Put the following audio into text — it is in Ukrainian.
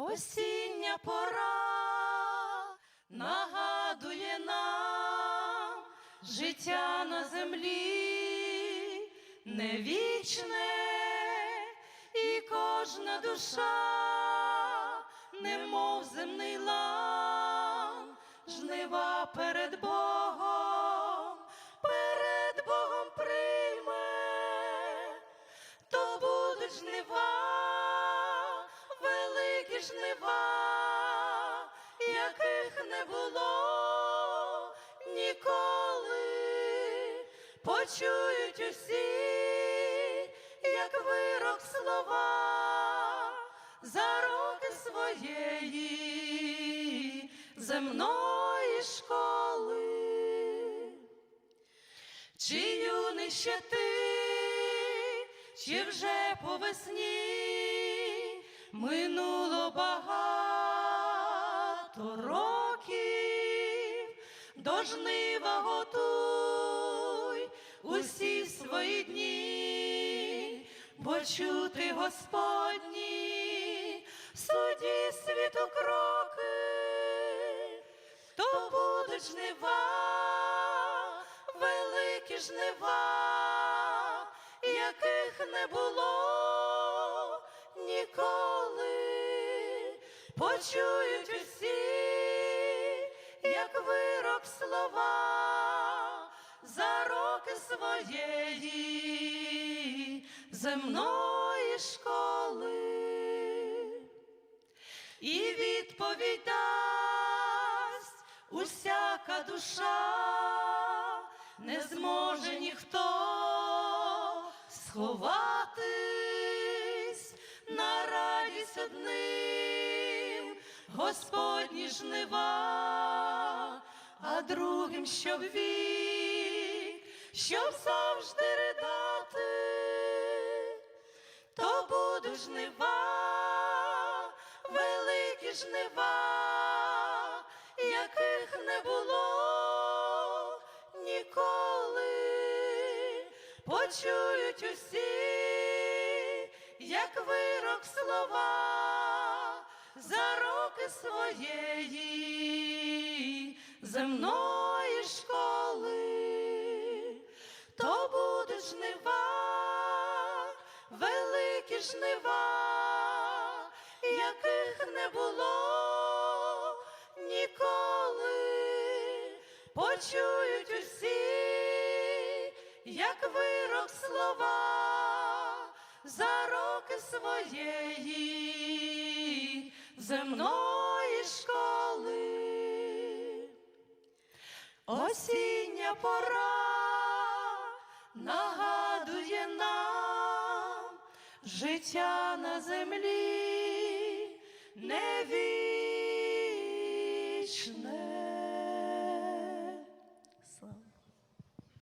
Осіння пора нагадує нам життя на землі. Не вічне, і кожна душа, немов земний лан, жнива перед Богом, перед Богом прийме. То будуть жнива, жнива, яких не було ніколи, почують усі, як вирок слова за роки своєї земної школи. Чи юний ще ти, чи вже по весні минуло багато років, до жнива готуй усі свої дні, бо чути Господні в суді світу кроки то будуть жнива, великі жнива, яких не було ніколи, почують усі, як вирок слова за роки своєї земної школи. І відповідь дасть усяка душа, не зможе ніхто сховатись на радість одним Господні жнива, а другим щоб вік, щоб завжди ридати то будуть жнива, великі жнива, яких не було ніколи, почують усі, як вирок слова за роки своєї земної школи. То будуть жнива, великі жнива, яких не було ніколи, почують усі, як вирок слова за роки своєї земної школи. Осіння пора нагадує нам життя на землі не.